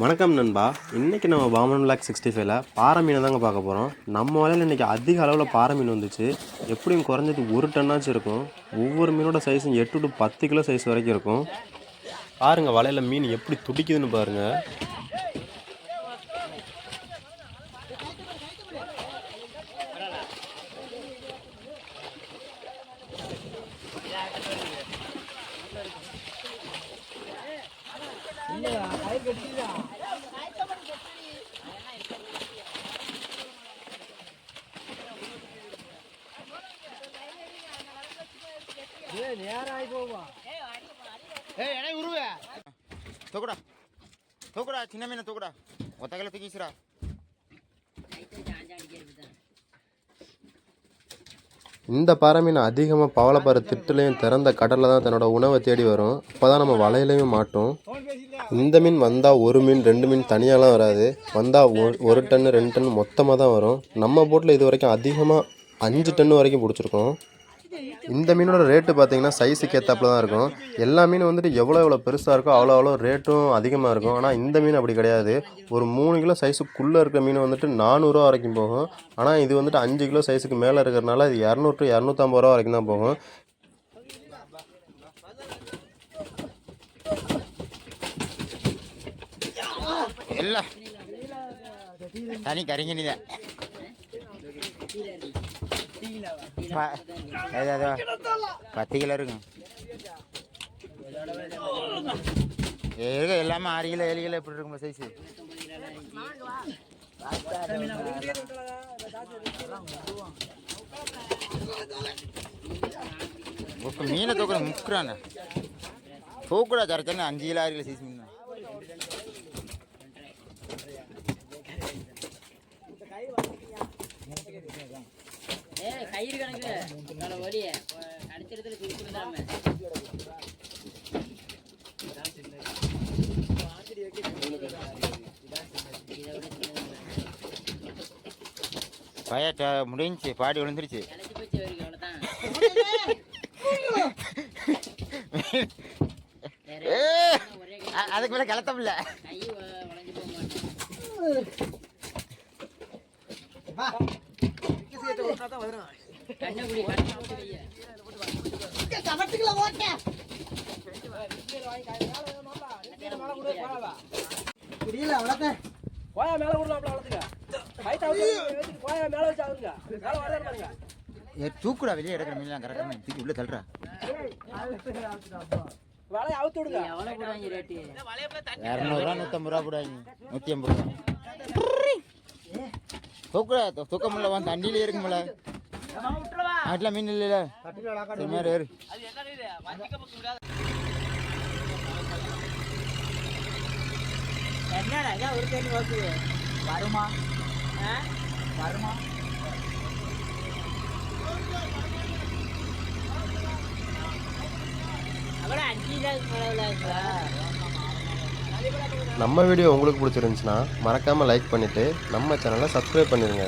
வணக்கம் நண்பா. இன்றைக்கி நம்ம பாமன் பிளாக் சிக்ஸ்டி ஃபைவ்ல பாறை மீனை தாங்க பார்க்க போகிறோம் நம்ம வலையில் இன்றைக்கி அதிக அளவில் பாறை மீன் வந்துச்சு. எப்படியும் குறைஞ்சது ஒரு டன்னாச்சும் இருக்கும். ஒவ்வொரு மீனோட சைஸும் எட்டு டு பத்து கிலோ சைஸ் வரைக்கும் இருக்கும். பாருங்கள் வலையில் மீன் எப்படி துடிக்குதுன்னு பாருங்கள் ஏய் தூக்குடா தூக்குடா சின்ன மீனை தூக்குடா தூக்கிச்சுடா இந்த பாறை மீன் அதிகமாக பவளப்பாறை திட்டுலையும் திறந்த கடலில் தான் தன்னோட உணவை தேடி வரும். அப்போ தான் நம்ம வலையிலையும் மாட்டோம். இந்த மீன் வந்தால் ஒரு மீன் ரெண்டு மீன் தனியாலாம் வராது. வந்தால் ஒரு ஒரு டன்னு ரெண்டு டன் மொத்தமாக தான் வரும். நம்ம போட்டில் இது வரைக்கும் அதிகமாக அஞ்சு டன்னு வரைக்கும் பிடிச்சிருக்கோம். இந்த மீனோட ரேட்டு பார்த்தீங்கன்னா சைஸுக்கு ஏற்றாப்புல தான் இருக்கும். எல்லா மீனும் வந்துட்டு எவ்வளோ எவ்வளோ பெருசாக இருக்கோ அவ்வளோ அவ்வளோ ரேட்டும் அதிகமாக இருக்கும். ஆனால் இந்த மீன் அப்படி கிடையாது. ஒரு மூணு கிலோ சைஸுக்குள்ளே இருக்க மீன் வந்துட்டு நானூறுரூவா வரைக்கும் போகும். ஆனால் இது வந்துட்டு அஞ்சு கிலோ சைஸுக்கு மேலே இருக்கிறனால இது இரநூறு டு இரநூத்தம்பது ரூபா வரைக்கும் தான் போகும். எல்லாம். தனி கறிங்கனி தான். பத்து கிலோ இருக்கும். இருக்கு எல்லாமே ஆறு கிலோ ஏழு கிலோ எப்படி இருக்கும் சைஸு இப்போ மீனை தூக்குற முக்குறானே. தூக்குடா தரத்தானே அஞ்சு கிலோ ஆறு கிலோ சைஸ் மீன் கயிறு கணக்கு உன்னோட ஒடிய கடிச்சிடத்துல குறிப்பிடாம பய ட- முடிஞ்சுச்சு பாடி விழுந்துருச்சு. அதுக்கு மேல கிளத்தமில்ல கை புரியல உடைஞ்சு கோயா மேல விடலாம்ல மேல வச்சு ஆகுங்க மேல பாருங்க ஏ தூக்குடா வெளியே எடுக்கிற மீன்லாம் கரெக்டாக தூக்கி உள்ள தள்ளுறா வலையை அவுத்து விடுங்க எவ்வளோ போடுவாங்க ரேட்டு இரநூறுவா நூற்றம்பது ரூபா போடாங்க நூற்றி ஐம்பது ரூபா தூக்குடா தூக்க முடியல வந்து தண்ணியிலே இருக்குமில்ல மீன் இல்லைல்ல என்னடா ஒரு தேடி வருமா வருமா நம்ம வீடியோ உங்களுக்கு பிடிச்சிருந்துச்சுன்னா மறக்காமல் லைக் பண்ணிவிட்டு நம்ம சேனலை சப்ஸ்கிரைப் பண்ணிடுங்க